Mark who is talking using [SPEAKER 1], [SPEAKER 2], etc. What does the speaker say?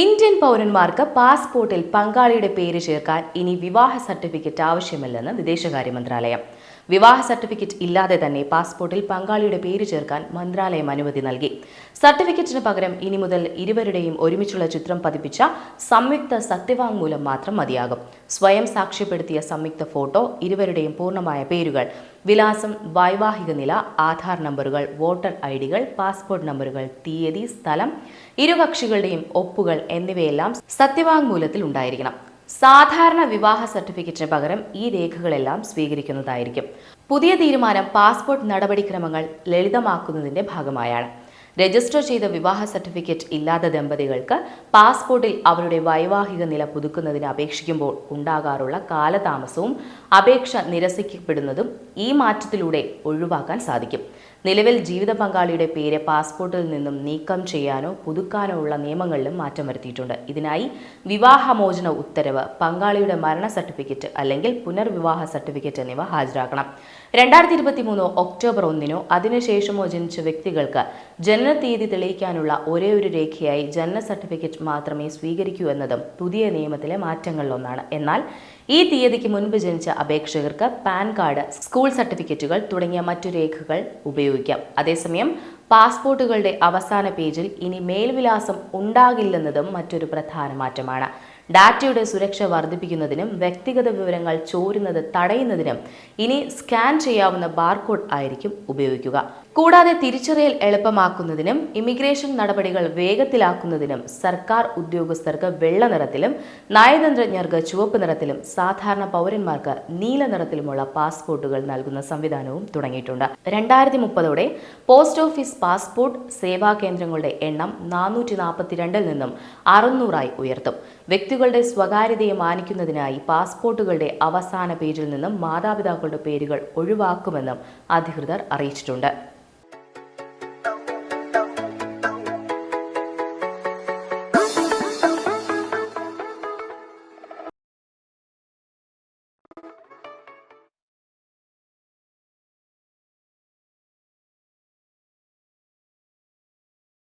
[SPEAKER 1] Indian പൗരന്മാർക്ക് പാസ്പോർട്ടിൽ പങ്കാളിയുടെ പേര് ചേർക്കാൻ ഇനി വിവാഹ സർട്ടിഫിക്കറ്റ് ആവശ്യമില്ലെന്ന് വിദേശകാര്യ മന്ത്രാലയം. വിവാഹ സർട്ടിഫിക്കറ്റ് ഇല്ലാതെ തന്നെ പാസ്പോർട്ടിൽ പങ്കാളിയുടെ പേര് ചേർക്കാൻ മന്ത്രാലയം അനുമതി നൽകി. സർട്ടിഫിക്കറ്റിന് പകരം ഇനി മുതൽ ഇരുവരുടെയും ഒരുമിച്ചുള്ള ചിത്രം പതിപ്പിച്ച സംയുക്ത സത്യവാങ്മൂലം മാത്രം മതിയാകും. സ്വയം സാക്ഷ്യപ്പെടുത്തിയ സംയുക്ത ഫോട്ടോ ഇരുവരുടെയും പൂർണമായ പേരുകൾ വിലാസം വൈവാഹിക നില ആധാർ നമ്പറുകൾ വോട്ടർ ഐ ഡികൾ പാസ്പോർട്ട് നമ്പറുകൾ തീയതി സ്ഥലം ഇരുകക്ഷികളുടെയും ഒപ്പുകൾ എന്നിവയെല്ലാം സത്യവാങ്മൂലത്തിൽ ഉണ്ടായിരിക്കണം. സാധാരണ വിവാഹ സർട്ടിഫിക്കറ്റിന് പകരം ഈ രേഖകളെല്ലാം സ്വീകരിക്കുന്നതായിരിക്കും. പുതിയ തീരുമാനം പാസ്പോർട്ട് നടപടിക്രമങ്ങൾ ലളിതമാക്കുന്നതിന്റെ ഭാഗമായാണ്. രജിസ്റ്റർ ചെയ്ത വിവാഹ സർട്ടിഫിക്കറ്റ് ഇല്ലാത്ത ദമ്പതികൾക്ക് പാസ്പോർട്ടിൽ അവരുടെ വൈവാഹിക നില പുതുക്കുന്നതിന് അപേക്ഷിക്കുമ്പോൾ ഉണ്ടാകാറുള്ള കാലതാമസവും അപേക്ഷ നിരസിക്കപ്പെടുന്നതും ഈ മാറ്റത്തിലൂടെ ഒഴിവാക്കാൻ സാധിക്കും. നിലവിൽ ജീവിത പങ്കാളിയുടെ പേര് പാസ്പോർട്ടിൽ നിന്നും നീക്കം ചെയ്യാനോ പുതുക്കാനോ ഉള്ള നിയമങ്ങളിലും മാറ്റം വരുത്തിയിട്ടുണ്ട്. ഇതിനായി വിവാഹമോചന ഉത്തരവ് പങ്കാളിയുടെ മരണ സർട്ടിഫിക്കറ്റ് അല്ലെങ്കിൽ പുനർവിവാഹ സർട്ടിഫിക്കറ്റ് എന്നിവ ഹാജരാക്കണം. രണ്ടായിരത്തി ഇരുപത്തി മൂന്ന് ഒക്ടോബർ ഒന്നിനോ അതിനുശേഷമോ ജനിച്ച വ്യക്തികൾക്ക് ജനന തീയതി തെളിയിക്കാനുള്ള ഒരേ ഒരു രേഖയായി ജനന സർട്ടിഫിക്കറ്റ് മാത്രമേ സ്വീകരിക്കൂ എന്നതും പുതിയ നിയമത്തിലെ മാറ്റങ്ങളിലൊന്നാണ്. എന്നാൽ ഈ തീയതിക്ക് മുൻപ് ജനിച്ച അപേക്ഷകർക്ക് പാൻ കാർഡ് സ്കൂൾ സർട്ടിഫിക്കറ്റുകൾ തുടങ്ങിയ മറ്റു രേഖകൾ ഉപയോഗിക്കാം. അതേസമയം പാസ്പോർട്ടുകളുടെ അവസാന പേജിൽ ഇനി മേൽവിലാസം ഉണ്ടാകില്ലെന്നതും മറ്റൊരു പ്രധാന മാറ്റമാണ്. ഡാറ്റയുടെ സുരക്ഷ വർദ്ധിപ്പിക്കുന്നതിനും വ്യക്തിഗത വിവരങ്ങൾ ചോരുന്നത് തടയുന്നതിനും ഇനി സ്കാൻ ചെയ്യാവുന്ന ബാർകോഡ് ആയിരിക്കും ഉപയോഗിക്കുക. കൂടാതെ തിരിച്ചറിയൽ എളുപ്പമാക്കുന്നതിനും ഇമിഗ്രേഷൻ നടപടികൾ വേഗത്തിലാക്കുന്നതിനും സർക്കാർ ഉദ്യോഗസ്ഥർക്ക് വെള്ള നിറത്തിലും നയതന്ത്രജ്ഞർക്ക് ചുവപ്പ് നിറത്തിലും സാധാരണ പൗരന്മാർക്ക് നീല നിറത്തിലുമുള്ള പാസ്പോർട്ടുകൾ നൽകുന്ന സംവിധാനവും തുടങ്ങിയിട്ടുണ്ട്. രണ്ടായിരത്തി മുപ്പതോടെ പോസ്റ്റ് ഓഫീസ് പാസ്പോർട്ട് സേവാ കേന്ദ്രങ്ങളുടെ എണ്ണം നാനൂറ്റി നാൽപ്പത്തിരണ്ടിൽ നിന്നും അറുന്നൂറായി ഉയർത്തും. വ്യക്തികളുടെ സ്വകാര്യതയെ മാനിക്കുന്നതിനായി പാസ്പോർട്ടുകളുടെ അവസാന പേജിൽ നിന്നും മാതാപിതാക്കളുടെ പേരുകൾ ഒഴിവാക്കുമെന്നും അധികൃതർ അറിയിച്ചിട്ടുണ്ട്.